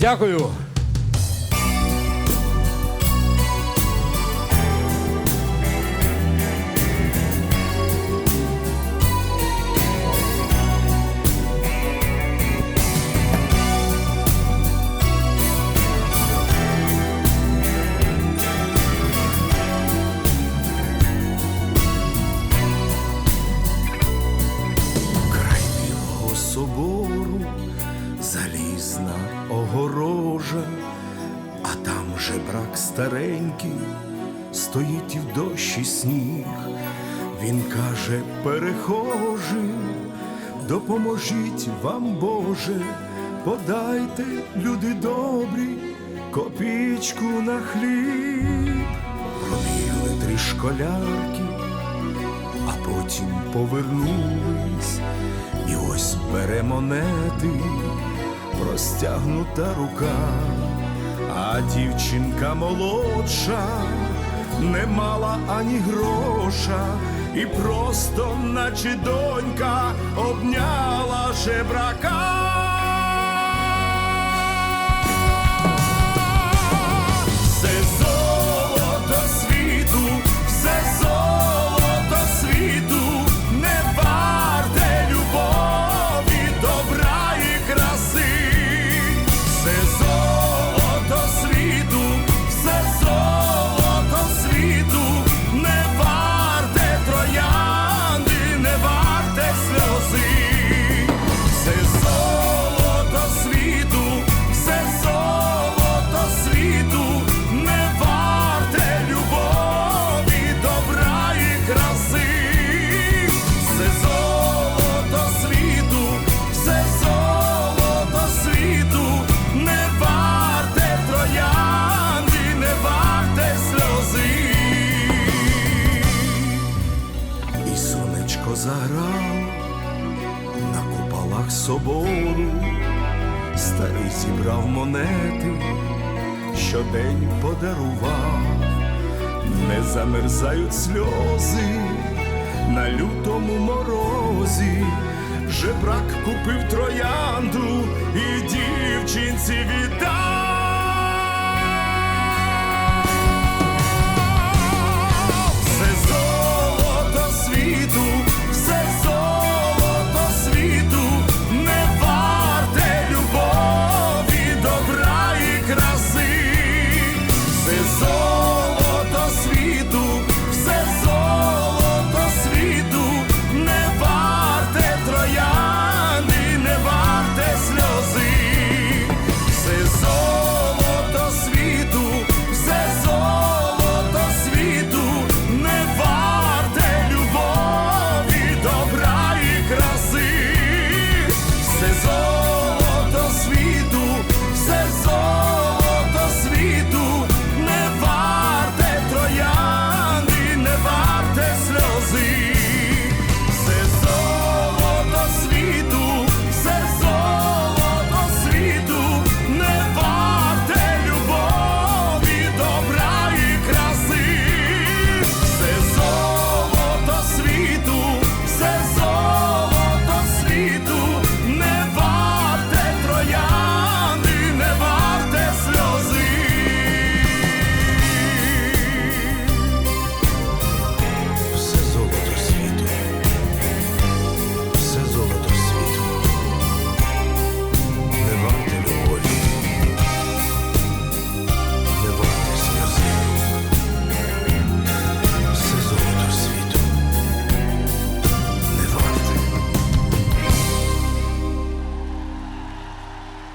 Дякую. Жебрак старенький, стоїть і в дощі сніг. Він каже, перехожим, допоможіть вам, Боже, подайте, люди добрі, копійку на хліб. Пробігли три школярки, а потім повернулись, і ось бере монети, простягнута рука, а дівчинка молодша не мала ані гроша, і просто, наче донька, обняла жебрака. Тихо заграло на куполах собору, старий зібрав монети, щодень подарував, не замерзають сльози на лютому морозі, жебрак купив троянду і дівчинці віддав.